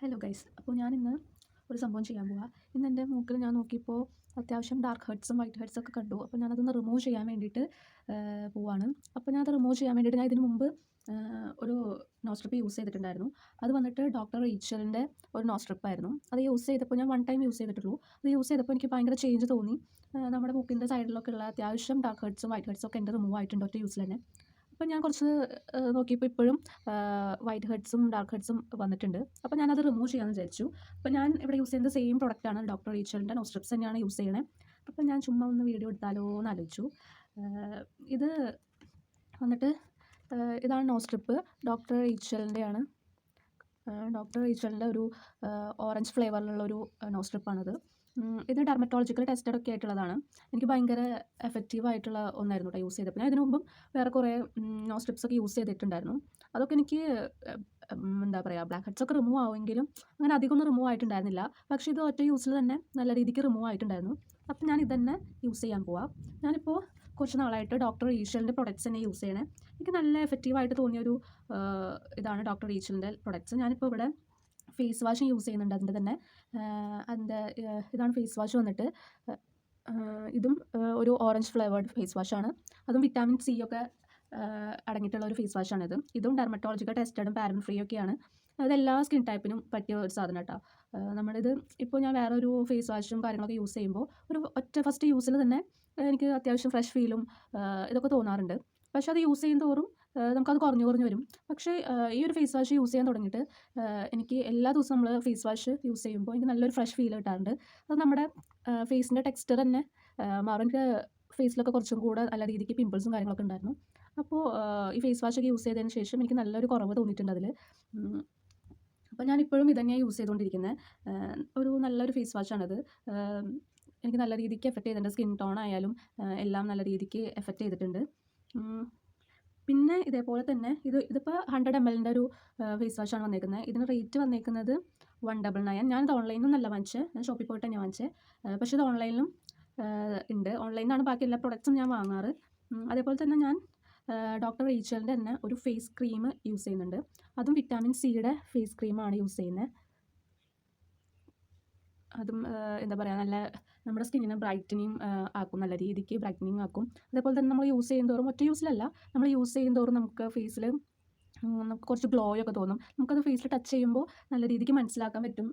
Hello guys അപ്പോൾ ഞാൻ ഇന്ന് ഒരു സംഭവം ചെയ്യാൻ പോവാം. ഇന്ന് എന്റെ മൂക്കിൽ ഞാൻ നോക്കിയപ്പോൾ അത്യാവശ്യം ഡാർക്ക് ഹെഡ്സും വൈറ്റ് ഹെഡ്സും ഒക്കെ കണ്ടു. അപ്പോൾ ഞാനതൊന്ന് റിമൂവ് ചെയ്യാൻ വേണ്ടിയിട്ട് പോവാണ്. അപ്പോൾ ഞാനത് റിമൂവ് ചെയ്യാൻ വേണ്ടിയിട്ട് ഞാൻ ഇതിന് മുമ്പ് ഒരു നോസ്ട്രിപ്പ് യൂസ് ചെയ്തിട്ടുണ്ടായിരുന്നു. അത് വന്നിട്ട് ഡോക്ടർ റീച്ചറിന്റെ ഒരു നോസ്ട്രിപ്പായിരുന്നു അത് യൂസ് ചെയ്തപ്പോൾ ഞാൻ വൺ ടൈം യൂസ് ചെയ്തിട്ടുള്ളൂ. അത് യൂസ് ചെയ്തപ്പോൾ എനിക്ക് ഭയങ്കര ചേഞ്ച് തോന്നി. നമ്മുടെ മൂക്കിന്റെ സൈഡിലൊക്കെ ഉള്ള അത്യാവശ്യം ഡാർക്ക് ഹെഡ്സും വൈറ്റ് ഹെഡ്സും ഒക്കെ എന്റെ റിമൂവ് ആയിട്ടുണ്ട് ഒറ്റ യൂസിൽ തന്നെ. അപ്പോൾ ഞാൻ കുറച്ച് നോക്കിയപ്പോൾ ഇപ്പോഴും വൈറ്റ് ഹെഡ്സും ഡാർക്ക് ഹെഡ്സും വന്നിട്ടുണ്ട്. അപ്പോൾ ഞാനത് റിമൂവ് ചെയ്യാമെന്ന് വിചാരിച്ചു. അപ്പോൾ ഞാൻ ഇവിടെ യൂസ് ചെയ്യുന്നത് സെയിം പ്രൊഡക്റ്റാണ് ഡോക്ടർ റീച്ചറിന്റെ നോസ്ട്രിപ്സ് തന്നെയാണ് യൂസ് ചെയ്യണേ. അപ്പോൾ ഞാൻ ചുമ്മാ ഒന്ന് വീഡിയോ എടുത്താലോ എന്ന് ആലോചിച്ചു. ഇത് വന്നിട്ട് ഇതാണ് ഇതാണ് നോസ്ട്രിപ്പ് ഡോക്ടർ റീച്ചലിന്റെയാണ് ഡോക്ടർ റീച്ചലിന്റെ ഒരു ഓറഞ്ച് ഫ്ലേവറിലുള്ള ഒരു നോസ്ട്രിപ്പാണിത് ഇത് ഡെർമറ്റോളജിക്കൽ ടെസ്റ്റഡ് ഒക്കെ ആയിട്ടുള്ളതാണ്. എനിക്ക് ഭയങ്കര എഫക്റ്റീവ് ആയിട്ടുള്ള ഒന്നായിരുന്നു കേട്ടോ യൂസ് ചെയ്തപ്പോൾ ഞാൻ ഇതിനു മുമ്പും വേറെ കുറേ നോ സ്ട്രിപ്സ് ഒക്കെ യൂസ് ചെയ്തിട്ടുണ്ടായിരുന്നു. അതൊക്കെ എനിക്ക് എന്താ പറയുക ബ്ലാക്ക് ഹെഡ്സ് ഒക്കെ റിമൂവ് ആവുമെങ്കിലും അങ്ങനെ അധികം ഒന്നും റിമൂവ് ആയിട്ടുണ്ടായിരുന്നില്ല. പക്ഷേ ഇത് ഒറ്റ യൂസിൽ തന്നെ നല്ല രീതിക്ക് റിമൂവ് ആയിട്ടുണ്ടായിരുന്നു. അപ്പം ഞാൻ ഇതന്നെ യൂസ് ചെയ്യാൻ പോവാം. ഞാനിപ്പോൾ കുറച്ച് നാളായിട്ട് ഡോക്ടർ ഈശ്വലിന്റെ പ്രൊഡക്ട്സ് തന്നെ യൂസ് ചെയ്യണേ. എനിക്ക് നല്ല എഫക്റ്റീവായിട്ട് തോന്നിയൊരു ഇതാണ് ഡോക്ടർ ഈശ്വലിന്റെ പ്രൊഡക്ട്സ് ഞാനിപ്പോൾ ഇവിടെ ഫേസ് വാഷ് യൂസ് ചെയ്യുന്നുണ്ട് അതിന്റെ തന്നെ. അതിന്റെ ഇതാണ് ഫേസ് വാഷ് വന്നിട്ട്. ഇതും ഒരു ഓറഞ്ച് ഫ്ലേവേർഡ് ഫേസ് വാഷാണ് അതും വിറ്റാമിൻ സി ഒക്കെ അടങ്ങിയിട്ടുള്ള ഒരു ഫേസ് വാഷാണ് ഇത്. ഇതും ഡെർമറ്റോളജിക്കൽ ടെസ്റ്റഡും പാരൻ ഫ്രീ ഒക്കെയാണ് അത് എല്ലാ സ്കിൻ ടൈപ്പിനും പറ്റിയ ഒരു സാധനം കേട്ടോ. നമ്മളിത് ഇപ്പോൾ ഞാൻ വേറെ ഒരു ഫേസ് വാഷും കാര്യങ്ങളൊക്കെ യൂസ് ചെയ്യുമ്പോൾ ഒരു ഒറ്റ ഫസ്റ്റ് യൂസിൽ തന്നെ എനിക്ക് അത്യാവശ്യം ഫ്രഷ് ഫീലും ഇതൊക്കെ തോന്നാറുണ്ട്. പക്ഷേ അത് യൂസ് ചെയ്യും നമുക്കത് കുറഞ്ഞു കുറഞ്ഞു വരും. പക്ഷേ ഈ ഒരു ഫേസ് വാഷ് യൂസ് ചെയ്യാൻ തുടങ്ങിയിട്ട് എനിക്ക് എല്ലാ ദിവസവും നമ്മൾ ഫേസ് വാഷ് യൂസ് ചെയ്യുമ്പോൾ എനിക്ക് നല്ലൊരു ഫ്രഷ് ഫീൽ കിട്ടാറുണ്ട്. അത് നമ്മുടെ ഫേസിന്റെ ടെക്സ്ചർ തന്നെ മാറും. ഫേസിലൊക്കെ കുറച്ചും കൂടെ നല്ല രീതിക്ക് പിമ്പിൾസും കാര്യങ്ങളൊക്കെ ഉണ്ടായിരുന്നു. അപ്പോൾ ഈ ഫേസ് വാഷ് ഒക്കെ യൂസ് ചെയ്തതിന് ശേഷം എനിക്ക് നല്ലൊരു കുറവ് തോന്നിയിട്ടുണ്ട് അതിൽ അപ്പോൾ ഞാൻ ഇപ്പോഴും ഇതന്നെയാണ് യൂസ് ചെയ്തുകൊണ്ടിരിക്കുന്നത് ഒരു നല്ലൊരു ഫേസ് വാഷാണത് എനിക്ക് നല്ല രീതിക്ക് എഫക്റ്റ് ചെയ്തിട്ടുണ്ട്. സ്കിൻ ടോൺ ആയാലും എല്ലാം നല്ല രീതിക്ക് എഫക്റ്റ് ചെയ്തിട്ടുണ്ട്. പിന്നെ ഇതേപോലെ തന്നെ ഇത് ഇതിപ്പോൾ ഹൺഡ്രഡ് എം എല്ലിന്റെ ഒരു ഫേസ് വാഷാണ് വന്നേക്കുന്നത് ഇതിന് റേറ്റ് വന്നേക്കുന്നത് വൺ ഡബിൾ നയൻ ഞാനിത് ഓൺലൈനിൽ നിന്നല്ല വാങ്ങിച്ചത് ഞാൻ ഷോപ്പിൽ പോയിട്ട് തന്നെ വാങ്ങിച്ചത് പക്ഷേ ഇത് ഓൺലൈനിലും ഉണ്ട് ഓൺലൈനിൽ നിന്നാണ് ബാക്കി എല്ലാ പ്രൊഡക്ട്സും ഞാൻ വാങ്ങാറ്. അതേപോലെ തന്നെ ഞാൻ ഡോക്ടർ റീച്ചലിന്റെ തന്നെ ഒരു ഫേസ് ക്രീം യൂസ് ചെയ്യുന്നുണ്ട്. അതും വിറ്റാമിൻ സിയുടെ ഫേസ് ക്രീമാണ് യൂസ് ചെയ്യുന്നത് അതും എന്താ പറയുക നല്ല നമ്മുടെ സ്കിന്നിനെ ബ്രൈറ്റനിങ് ആക്കും നല്ല രീതിക്ക് ബ്രൈറ്റനിങ് ആക്കും. അതേപോലെ തന്നെ നമ്മൾ യൂസ് ചെയ്യുന്നതോറും ഒറ്റ യൂസിലല്ല നമ്മൾ യൂസ് ചെയ്യുന്നതോറും നമുക്ക് ഫേസിൽ നമുക്ക് കുറച്ച് ഗ്ലോ ഒക്കെ തോന്നും. നമുക്കത് ഫേസിൽ ടച്ച് ചെയ്യുമ്പോൾ നല്ല രീതിക്ക് മനസ്സിലാക്കാൻ പറ്റും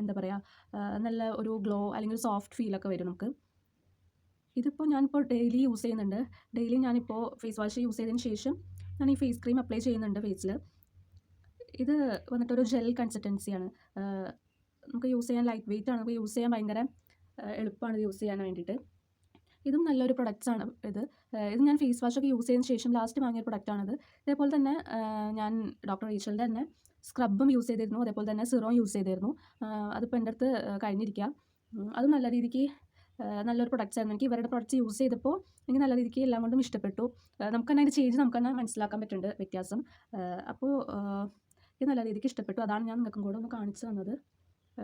എന്താ പറയുക നല്ല ഒരു ഗ്ലോ അല്ലെങ്കിൽ സോഫ്റ്റ് ഫീലൊക്കെ വരും നമുക്ക്. ഇതിപ്പോൾ ഞാനിപ്പോൾ ഡെയിലി യൂസ് ചെയ്യുന്നുണ്ട്. ഡെയിലി ഞാനിപ്പോൾ ഫേസ് വാഷ് യൂസ് ചെയ്തതിന് ശേഷം ഞാൻ ഈ ഫേസ് ക്രീം അപ്ലൈ ചെയ്യുന്നുണ്ട് ഫേസിൽ ഇത് വന്നിട്ടൊരു ജെൽ കൺസിസ്റ്റൻസിയാണ്. നമുക്ക് യൂസ് ചെയ്യാൻ ലൈറ്റ് വെയിറ്റ് ആണ്. നമുക്ക് യൂസ് ചെയ്യാൻ ഭയങ്കര എളുപ്പമാണ് യൂസ് ചെയ്യാൻ വേണ്ടിയിട്ട്. ഇതും നല്ലൊരു പ്രൊഡക്റ്റ്സ് ആണ് ഇത്. ഇത് ഞാൻ ഫേസ് വാഷ് ഒക്കെ യൂസ് ചെയ്തതിന് ശേഷം ലാസ്റ്റ് വാങ്ങിയ പ്രൊഡക്റ്റാണിത് ഇതേപോലെ തന്നെ ഞാൻ ഡോക്ടർ റീച്ചലിന്റെ തന്നെ സ്ക്രബും യൂസ് ചെയ്തിരുന്നു. അതേപോലെ തന്നെ സിറോം യൂസ് ചെയ്തിരുന്നു. അതിപ്പോൾ എന്റെ അടുത്ത് കഴിഞ്ഞിരിക്കുക അത് നല്ല രീതിക്ക് നല്ലൊരു പ്രൊഡക്റ്റ്സ് ആയിരുന്നു. എനിക്ക് ഇവരുടെ പ്രൊഡക്റ്റ്സ് യൂസ് ചെയ്തപ്പോൾ എനിക്ക് നല്ല രീതിക്ക് എല്ലാം കൊണ്ടും ഇഷ്ടപ്പെട്ടു. നമുക്ക് തന്നെ അതിന്റെ ചേഞ്ച് നമുക്ക് തന്നെ മനസ്സിലാക്കാൻ പറ്റുന്നുണ്ട് വ്യത്യാസം. അപ്പോൾ എനിക്ക് നല്ല രീതിക്ക് ഇഷ്ടപ്പെട്ടു. അതാണ് ഞാൻ നിങ്ങൾക്കും കൂടെ ഒന്ന് കാണിച്ചു തന്നത്.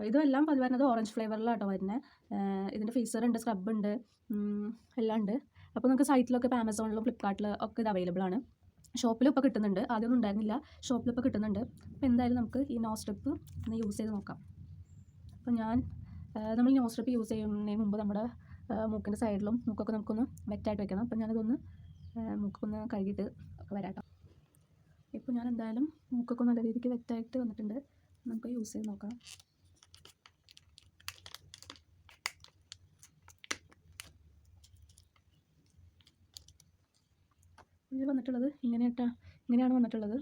ഇതെല്ലാം പതി വരുന്നത് ഓറഞ്ച് ഫ്ലേവറിലാട്ടോ വരുന്നത് ഇതിന്റെ ഫീസർ ഉണ്ട് സ്ക്രബ് ഉണ്ട് എല്ലാം ഉണ്ട്. അപ്പോൾ നിങ്ങൾക്ക് സൈറ്റിലൊക്കെ ഇപ്പോൾ ആമസോണിലും ഫ്ലിപ്കാർട്ടിലും ഒക്കെ ഇത് അവൈലബിൾ ആണ്. ഷോപ്പിലും ഇപ്പോൾ കിട്ടുന്നുണ്ട്. ആദ്യമൊന്നും ഉണ്ടായിരുന്നില്ല. ഷോപ്പിലും ഇപ്പോൾ കിട്ടുന്നുണ്ട്. അപ്പോൾ എന്തായാലും നമുക്ക് ഈ നോ സ്ട്രിപ്പ് ഒന്ന് യൂസ് ചെയ്ത് നോക്കാം. അപ്പോൾ ഞാൻ നമ്മൾ നോ സ്ട്രിപ്പ് യൂസ് ചെയ്യുന്നതിന് മുമ്പ് നമ്മുടെ മൂക്കിന്റെ സൈഡിലും മൂക്കൊക്കെ നമുക്കൊന്ന് വെറ്റായിട്ട് വെക്കണം. അപ്പോൾ ഞാനതൊന്ന് മൂക്കൊന്ന് കഴുകിയിട്ട് ഒക്കെ വരാട്ടോ. ഇപ്പോൾ ഞാൻ എന്തായാലും മൂക്കൊക്കെ നല്ല രീതിക്ക് വെറ്റായിട്ട് വന്നിട്ടുണ്ട്. നമുക്ക് യൂസ് ചെയ്ത് നോക്കാം. ഇത് വന്നിട്ടുള്ളത്. ഇങ്ങനെയാട്ടാ. ഇങ്ങനെയാണ് വന്നിട്ടുള്ളത്.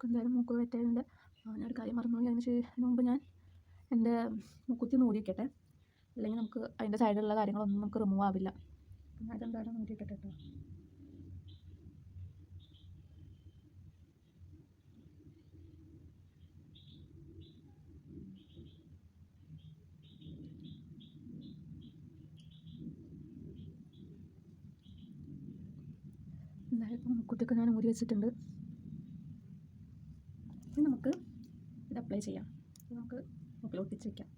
എന്തായാലും മൂക്ക് വെറ്റായതുകൊണ്ട് ഞാനൊരു കാര്യം മറന്നുപോയി. അതിന് മുമ്പ് ഞാൻ എന്റെ മൂക്കുത്തി നൂരിക്കട്ടെ അല്ലെങ്കിൽ നമുക്ക് അതിന്റെ സൈഡിലുള്ള കാര്യങ്ങളൊന്നും നമുക്ക് റിമൂവ് ആവില്ല. അതെന്തായാലും ഞാൻ ഇതെന്തായാലും നൂരി വയ്ക്കട്ടെ കേട്ടോ എന്തായാലും ഇപ്പം മുക്കുത്തിയൊക്കെ ഞാൻ ഊരി വെച്ചിട്ടുണ്ട്. ഇനി നമുക്ക് ഇത് അപ്ലൈ ചെയ്യാം. നമുക്ക് മൂക്കിൽ ഒട്ടിച്ച് വയ്ക്കാം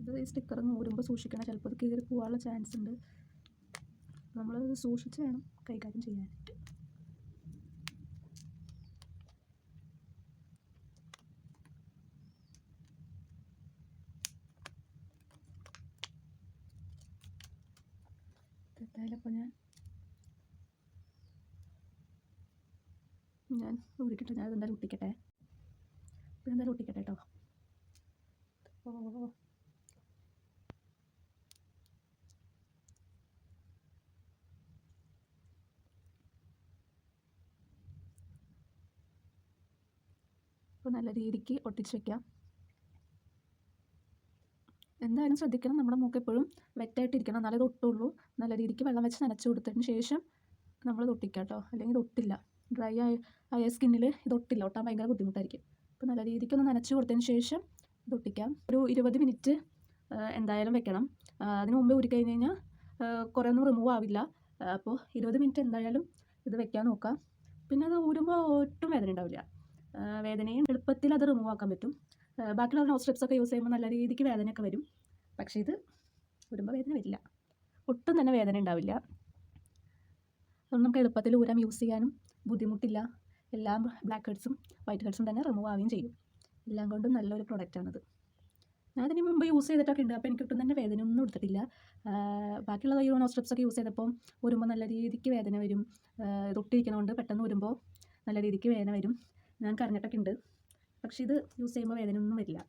ഇത് ഈ സ്റ്റിക്കർ ഊരുമ്പോൾ സൂക്ഷിക്കണം. ചിലപ്പോൾ ഇത് കീറി പോകാനുള്ള ചാൻസ് ഉണ്ട്. നമ്മളത് സൂക്ഷിച്ച് വേണം കൈകാര്യം ചെയ്യാനായിട്ട് എന്തായാലും അപ്പോൾ ഞാൻ ഞാൻ ഊരിട്ടിട്ട് ഞാൻ എന്തായാലും ഒട്ടിക്കട്ടെ. പിന്നെ എന്തായാലും ഒട്ടിക്കട്ടെ കേട്ടോ. ഓ. അപ്പോൾ നല്ല രീതിക്ക് ഒട്ടിച്ച് വെക്കാം. എന്തായാലും ശ്രദ്ധിക്കണം. നമ്മുടെ മൂക്ക് എപ്പോഴും വെറ്റായിട്ടിരിക്കണം. എന്നാലേ തൊട്ടുള്ളൂ നല്ല രീതിക്ക് വെള്ളം വെച്ച് നനച്ച് കൊടുത്തതിന് ശേഷം നമ്മൾ തൊട്ടിക്കുക കേട്ടോ. അല്ലെങ്കിൽ തൊട്ടില്ല ഡ്രൈ ആയ ആയ സ്കിന്നിൽ ഇത് ഒട്ടില്ല. ഒട്ടാൻ ഭയങ്കര ബുദ്ധിമുട്ടായിരിക്കും. അപ്പോൾ നല്ല രീതിക്ക് ഒന്ന് നനച്ച് കൊടുത്തതിന് ശേഷം ഒട്ടിക്കാം. ഒരു ഇരുപത് മിനിറ്റ് എന്തായാലും വെക്കണം. അതിന് മുമ്പേ ഊരി കഴിഞ്ഞ് കഴിഞ്ഞാൽ കുറേ ഒന്നും റിമൂവ് ആവില്ല. അപ്പോൾ ഇരുപത് മിനിറ്റ് എന്തായാലും ഇത് വെക്കാൻ നോക്കാം. പിന്നെ അത് ഊരുമ്പോൾ ഒട്ടും വേദന ഉണ്ടാവില്ല. വേദനയും എളുപ്പത്തിൽ അത് റിമൂവ് ആക്കാൻ പറ്റും. ബാക്കിയുള്ള നോസ് സ്ട്രിപ്സ് ഒക്കെ യൂസ് ചെയ്യുമ്പോൾ നല്ല രീതിക്ക് വേദനയൊക്കെ വരും. പക്ഷേ ഇത് ഊരുമ്പോൾ വേദന വരില്ല. ഒട്ടും തന്നെ വേദന ഉണ്ടാവില്ല. അതുകൊണ്ട് നമുക്ക് എളുപ്പത്തിൽ ഉരം യൂസ് ചെയ്യാനും ബുദ്ധിമുട്ടില്ല. എല്ലാ ബ്ലാക്ക് ഹെഡ്സും വൈറ്റ് ഹെഡ്സും തന്നെ റിമൂവ് ആവുകയും ചെയ്യും. എല്ലാം കൊണ്ടും നല്ലൊരു പ്രൊഡക്റ്റാണിത് ഞാൻ അതിന് മുമ്പ് യൂസ് ചെയ്തിട്ടൊക്കെ ഉണ്ട്. അപ്പോൾ എനിക്ക് ഒട്ടും തന്നെ വേദന ഒന്നും എടുത്തിട്ടില്ല ബാക്കിയുള്ള യൂണോ സ്ട്രിപ്സൊക്കെ യൂസ് ചെയ്തപ്പോൾ വരുമ്പോൾ നല്ല രീതിക്ക് വേദന വരും. തൊട്ടിരിക്കണോണ്ട് പെട്ടെന്ന് ഊരുമ്പോൾ നല്ല രീതിക്ക് വേദന വരും. ഞാൻ കരഞ്ഞിട്ടൊക്കെ ഉണ്ട്. പക്ഷേ ഇത് യൂസ് ചെയ്യുമ്പോൾ വേദന ഒന്നും വരില്ല.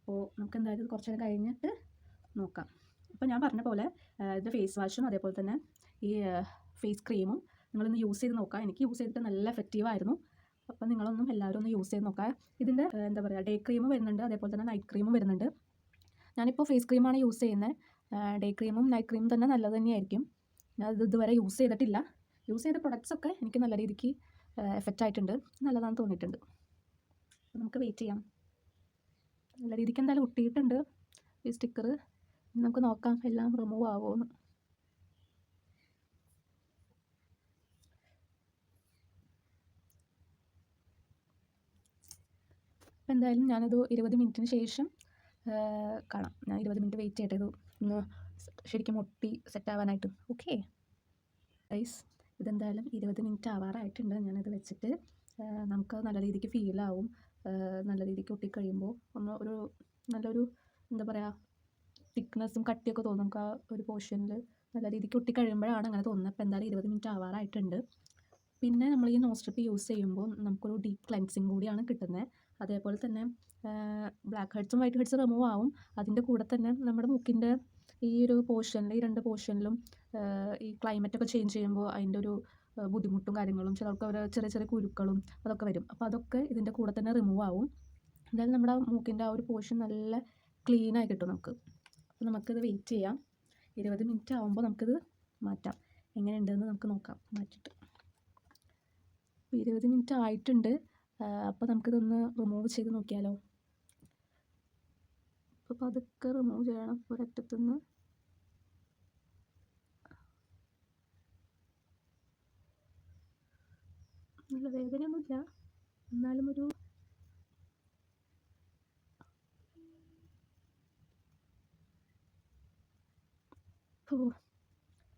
അപ്പോൾ നമുക്ക് എന്തായാലും കുറച്ചൊക്കെ കുറച്ച് കഴിഞ്ഞിട്ട് നോക്കാം. അപ്പോൾ ഞാൻ പറഞ്ഞ പോലെ ഇത് ഫേസ് വാഷും അതേപോലെ തന്നെ ഈ ഫേസ് ക്രീമും നിങ്ങളൊന്ന് യൂസ് ചെയ്ത് നോക്കാം. എനിക്ക് യൂസ് ചെയ്തിട്ട് നല്ല എഫക്റ്റീവ് ആയിരുന്നു. അപ്പോൾ നിങ്ങളൊന്നും എല്ലാവരും ഒന്ന് യൂസ് ചെയ്ത് നോക്കാം. ഇതിന്റെ എന്താ പറയുക ഡേ ക്രീമും വരുന്നുണ്ട്. അതേപോലെ തന്നെ നൈറ്റ് ക്രീമും വരുന്നുണ്ട്. ഞാനിപ്പോൾ ഫേസ് ക്രീമാണ് യൂസ് ചെയ്യുന്നത് ഡേ ക്രീമും നൈറ്റ് ക്രീമും തന്നെ നല്ലത് തന്നെയായിരിക്കും. ഞാൻ ഇത് ഇതുവരെ യൂസ് ചെയ്തിട്ടില്ല. യൂസ് ചെയ്ത പ്രൊഡക്ട്സ് ഒക്കെ എനിക്ക് നല്ല രീതിക്ക് എഫക്റ്റ് ആയിട്ടുണ്ട്. നല്ലതാണെന്ന് തോന്നിയിട്ടുണ്ട്. നമുക്ക് വെയിറ്റ് ചെയ്യാം. നല്ല രീതിക്ക് എന്തായാലും ഒട്ടിയിട്ടുണ്ട് ഈ സ്റ്റിക്കർ നമുക്ക് നോക്കാം എല്ലാം റിമൂവ് ആവുമെന്ന് അപ്പോൾ എന്തായാലും ഞാനത് ഇരുപത് മിനിറ്റിന് ശേഷം കാണാം. ഞാൻ ഇരുപത് മിനിറ്റ് വെയിറ്റ് ചെയ്യട്ടെ ഇത് ഒന്ന് ശരിക്കും ഒട്ടി സെറ്റ് ആവാനായിട്ട്. ഓക്കെ ഗൈസ് ഇതെന്തായാലും ഇരുപത് മിനിറ്റ് ആവാറായിട്ടുണ്ട്. ഞാനത് വെച്ചിട്ട് നമുക്ക് നല്ല രീതിക്ക് ഫീലാവും നല്ല രീതിക്ക് ഒട്ടിക്കഴിയുമ്പോൾ ഒന്ന് ഒരു നല്ലൊരു എന്താ പറയുക തിക്നെസ്സും കട്ടിയൊക്കെ തോന്നും നമുക്ക് ആ ഒരു പോർഷനിൽ നല്ല രീതിക്ക് ഒട്ടി കഴിയുമ്പോഴാണ് അങ്ങനെ തോന്നുന്നത് അപ്പോൾ എന്തായാലും ഇരുപത് മിനിറ്റ് ആവാറായിട്ടുണ്ട്. പിന്നെ നമ്മൾ ഈ നോസ്ട്രിപ്പ് സ്ട്രിപ്പ് യൂസ് ചെയ്യുമ്പോൾ നമുക്കൊരു ഡീപ്പ് ക്ലെൻസിങ് കൂടിയാണ് കിട്ടുന്നത് അതേപോലെ തന്നെ ബ്ലാക്ക് ഹെഡ്സും വൈറ്റ് ഹെഡ്സും റിമൂവ് ആവും. അതിന്റെ കൂടെ തന്നെ നമ്മുടെ മുക്കിന്റെ ഈ ഒരു പോർഷനിൽ ഈ രണ്ട് പോർഷനിലും ഈ ഒക്കെ ചേഞ്ച് ചെയ്യുമ്പോൾ അതിന്റെ ഒരു ബുദ്ധിമുട്ടും കാര്യങ്ങളും ചിലർക്ക് ഒരു ചെറിയ ചെറിയ കുരുക്കളും അതൊക്കെ വരും. അപ്പോൾ അതൊക്കെ ഇതിന്റെ കൂടെ തന്നെ റിമൂവ് ആവും. എന്തായാലും നമ്മുടെ മൂക്കിന്റെ ആ ഒരു പോർഷൻ നല്ല ക്ലീനായി കിട്ടും നമുക്ക്. അപ്പോൾ നമുക്കിത് വെയിറ്റ് ചെയ്യാം. ഇരുപത് മിനിറ്റ് ആകുമ്പോൾ നമുക്കിത് മാറ്റാം. എങ്ങനെയുണ്ടെന്ന് നമുക്ക് നോക്കാം. മാറ്റിയിട്ട്. ഇരുപത് മിനിറ്റ് ആയിട്ടുണ്ട്. അപ്പോൾ നമുക്കിതൊന്ന് റിമൂവ് ചെയ്ത് നോക്കിയാലോ? അപ്പോൾ പതുക്കെ റിമൂവ് ചെയ്യണം. ഒരറ്റത്തുനിന്ന് നല്ല വേദനയൊന്നുമില്ല. എന്നാലും ഒരു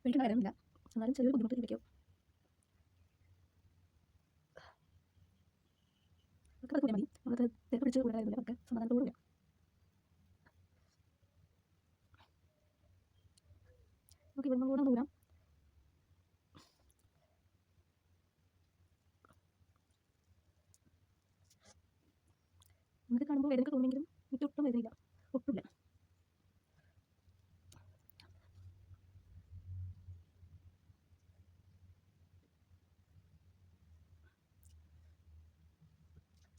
പേടിക്കേണ്ട കാര്യമില്ല. എന്നാലും ചെറിയൊരു ബുദ്ധിമുട്ട് ലഭിക്കും മതി. പിടിച്ച് കൂടുതലായിരുന്നില്ല ഒക്കെ സമാധാനത്തോടു നമുക്ക് ഇവിടുന്ന് കൂടെ ദൂരം നമുക്ക് കാണുമ്പോൾ വേദനക്ക് തോന്നുമെങ്കിലും എനിക്ക് ഒട്ടും വേദനയില്ല ഒട്ടുമില്ല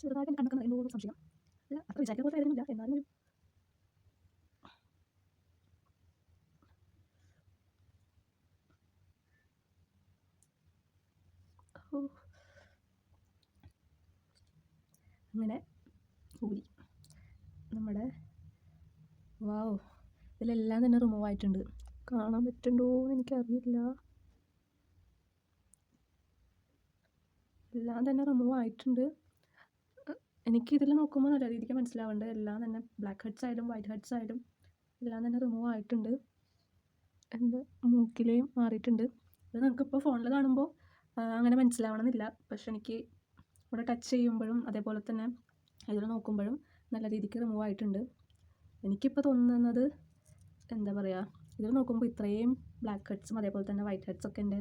ചെറുതായിട്ട് കണ്ണൊക്കെ നിറയുമ്പോൾ സംശയം അല്ല അത്ര വിചാരിക്കുന്ന പോലെ ആയിരുന്നില്ല എന്നാലും. അങ്ങനെ ഊരി നമ്മുടെ വാവ്. ഇതിലെല്ലാം തന്നെ റിമൂവ് ആയിട്ടുണ്ട്. കാണാൻ പറ്റുന്നുണ്ടോ എന്ന് എനിക്കറിയില്ല. എല്ലാം തന്നെ റിമൂവ് ആയിട്ടുണ്ട്. എനിക്ക് ഇതിൽ നോക്കുമ്പോൾ നല്ല രീതിക്ക് മനസ്സിലാവുന്നുണ്ട് എല്ലാം തന്നെ ബ്ലാക്ക് ഹെഡ്സ് ആയാലും വൈറ്റ് ഹെഡ്സ് ആയാലും എല്ലാം തന്നെ റിമൂവ് ആയിട്ടുണ്ട്. എന്റെ മൂക്കിലെയും മാറിയിട്ടുണ്ട്. അത് നമുക്കിപ്പോൾ ഫോണിൽ കാണുമ്പോൾ അങ്ങനെ മനസ്സിലാവണമെന്നില്ല. പക്ഷെ എനിക്ക് ഇവിടെ ടച്ച് ചെയ്യുമ്പോഴും അതേപോലെ തന്നെ ഇതിൽ നോക്കുമ്പോഴും നല്ല രീതിക്ക് റിമൂവ് ആയിട്ടുണ്ട്. എനിക്കിപ്പോൾ തോന്നുന്നത് എന്താ പറയുക ഇതിൽ നോക്കുമ്പോൾ ഇത്രയും ബ്ലാക്ക് ഹെഡ്സും അതേപോലെ തന്നെ വൈറ്റ് ഹെഡ്സൊക്കെ എന്റെ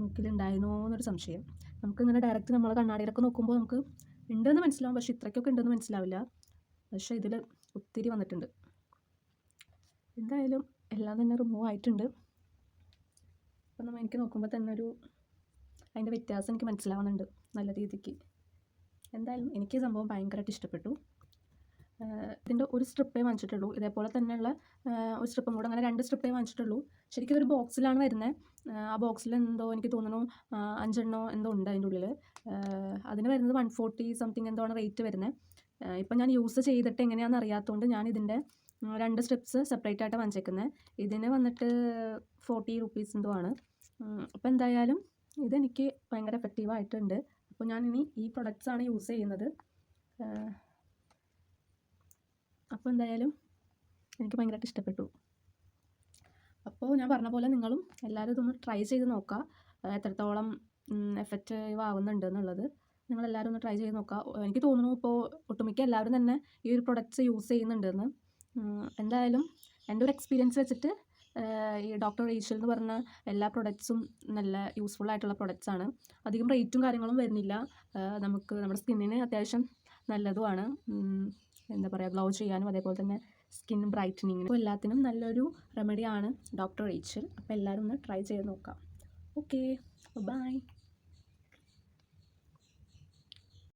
മൂക്കിലുണ്ടായിരുന്നോ എന്നൊരു സംശയം. നമുക്കിങ്ങനെ ഡയറക്റ്റ് നമ്മൾ കണ്ണാടിയിലൊക്കെ നോക്കുമ്പോൾ നമുക്ക് ഉണ്ടെന്ന് മനസ്സിലാവും. പക്ഷേ ഇത്രയ്ക്കൊക്കെ ഉണ്ടെന്ന് മനസ്സിലാവില്ല. പക്ഷേ ഇതിൽ ഒത്തിരി വന്നിട്ടുണ്ട്. എന്തായാലും എല്ലാം തന്നെ റിമൂവ് ആയിട്ടുണ്ട്. അപ്പം നമ്മൾ എനിക്ക് നോക്കുമ്പോൾ തന്നെ ഒരു അതിന്റെ വ്യത്യാസം എനിക്ക് മനസ്സിലാവുന്നുണ്ട് നല്ല രീതിക്ക്. എന്തായാലും എനിക്ക് സംഭവം ഭയങ്കരമായിട്ട് ഇഷ്ടപ്പെട്ടു. ഇതിന്റെ ഒരു സ്ട്രിപ്പേ വാങ്ങിച്ചിട്ടുള്ളൂ. ഇതേപോലെ തന്നെയുള്ള ഒരു സ്ട്രിപ്പും കൂടെ അങ്ങനെ രണ്ട് സ്ട്രിപ്പേ വാങ്ങിച്ചിട്ടുള്ളൂ. ശരിക്കും ഇതൊരു ബോക്സിലാണ് വരുന്നത് ആ ബോക്സിൽ എന്തോ എനിക്ക് തോന്നുന്നു അഞ്ചെണ്ണോ എന്തോ ഉണ്ട് അതിന്റെ ഉള്ളിൽ അതിന് വരുന്നത് വൺ ഫോർട്ടി സംതിങ് എന്തോ ആണ് റേറ്റ് വരുന്നത് ഇപ്പം ഞാൻ യൂസ് ചെയ്തിട്ട് എങ്ങനെയാണെന്ന് അറിയാത്തതുകൊണ്ട് ഞാൻ ഇതിന്റെ രണ്ട് സ്ട്രിപ്സ് സെപ്പറേറ്റ് ആയിട്ട് വാങ്ങിച്ചേക്കുന്നത് ഇതിന് വന്നിട്ട് ഫോർട്ടി റുപ്പീസ് എന്തോ ആണ്. അപ്പോൾ എന്തായാലും ഇതെനിക്ക് ഭയങ്കര എഫക്റ്റീവ് ആയിട്ടുണ്ട്. അപ്പോൾ ഞാനിനി ഈ പ്രൊഡക്ട്സാണ് യൂസ് ചെയ്യുന്നത്. അപ്പോൾ എന്തായാലും എനിക്ക് ഭയങ്കരമായിട്ട് ഇഷ്ടപ്പെട്ടു. അപ്പോൾ ഞാൻ പറഞ്ഞ പോലെ നിങ്ങളും എല്ലാവരും ഇതൊന്ന് ട്രൈ ചെയ്ത് നോക്കുക എത്രത്തോളം എഫക്റ്റീവ് ആവുന്നുണ്ട് എന്നുള്ളത്. നിങ്ങളെല്ലാവരും ഒന്ന് ട്രൈ ചെയ്ത് നോക്കുക എനിക്ക് തോന്നുന്നു ഇപ്പോൾ ഒട്ടുമിക്ക എല്ലാവരും തന്നെ ഈ ഒരു പ്രൊഡക്റ്റ്സ് യൂസ് ചെയ്യുന്നുണ്ടെന്ന്. എന്തായാലും എന്റെ ഒരു എക്സ്പീരിയൻസ് വെച്ചിട്ട് ഈ ഡോക്ടർ റേഷ്യൽ എന്ന് പറഞ്ഞ എല്ലാ പ്രൊഡക്ട്സും നല്ല യൂസ്ഫുൾ ആയിട്ടുള്ള പ്രൊഡക്ട്സ് ആണ്. അധികം റേറ്റും കാര്യങ്ങളും വരുന്നില്ല. നമുക്ക് നമ്മുടെ സ്കിന്നിന് അത്യാവശ്യം നല്ലതുമാണ്. എന്താ പറയുക ഗ്ലോ ചെയ്യാനും അതേപോലെ തന്നെ സ്കിൻ ബ്രൈറ്റനിങ്ങിനും. എല്ലാത്തിനും നല്ലൊരു റെമഡിയാണ് ഡോക്ടർ റേച്ചൽ. അപ്പോൾ എല്ലാവരും ഒന്ന് ട്രൈ ചെയ്ത് നോക്കാം. ഓക്കെ. ബൈ.